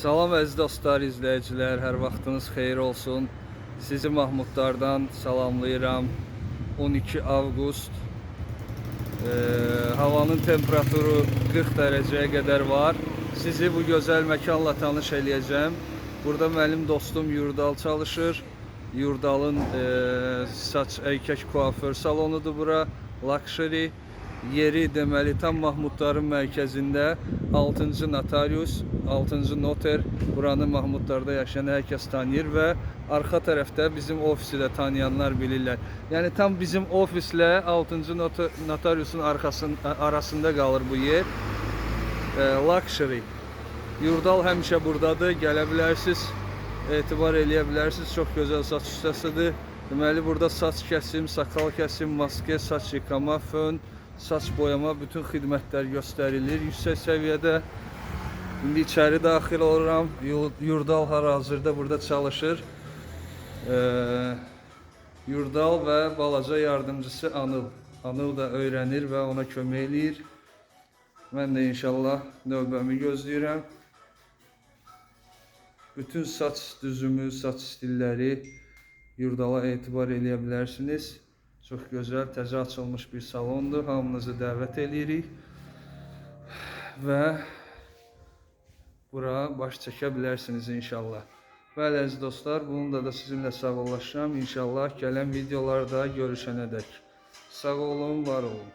Salam əziz dostlar, izləyicilər, hər vaxtınız xeyir olsun. Sizi Mahmudlardan salamlayıram. 12 avqust. Ee, havanın temperaturu 40 dərəcəyə qədər var. Sizi bu gözəl məkanla tanış eləyəcəm. Burada mənim dostum Yurdal çalışır. Yurdalın e, saç əykək kuaför salonudur bura. Luxury yeri deməli tam Mahmudların mərkəzində 6-cı notarius, 6-cı noter buranı Mahmudlarda yaşayan hər kəs tanıyır və arxa tərəfdə bizim ofisi də tanıyanlar bilirlər. Yəni tam bizim ofislə 6-cı not- notariusun arxasında arasında qalır bu yer. E, luxury. Yurdal həmişə burdadır, gələ bilərsiniz. Etibar eləyə bilərsiniz. Çox gözəl saç ustasıdır. Deməli burada saç kəsim, sakal kəsim, maske, saç yıkama, fön, saç boyama bütün xidmətlər göstərilir yüksək səviyyədə. İndi içəri daxil oluram. Yu- Yurdal hal-hazırda burada çalışır. Ee, Yurdal və balaca yardımcısı Anıl. Anıl da öyrənir və ona kömək eləyir. Mən də inşallah növbəmi gözləyirəm. Bütün saç düzümü, saç stilləri Yurdala etibar eləyə bilərsiniz. Çox gözəl, təzə açılmış bir salondur. Hamınızı dəvət eləyirik. Və bura baş çəkə bilərsiniz inşallah. Bəli əziz dostlar, bununla da sizinlə sağollaşıram. İnşallah gələn videolarda görüşənədək. Sağ olun, var olun.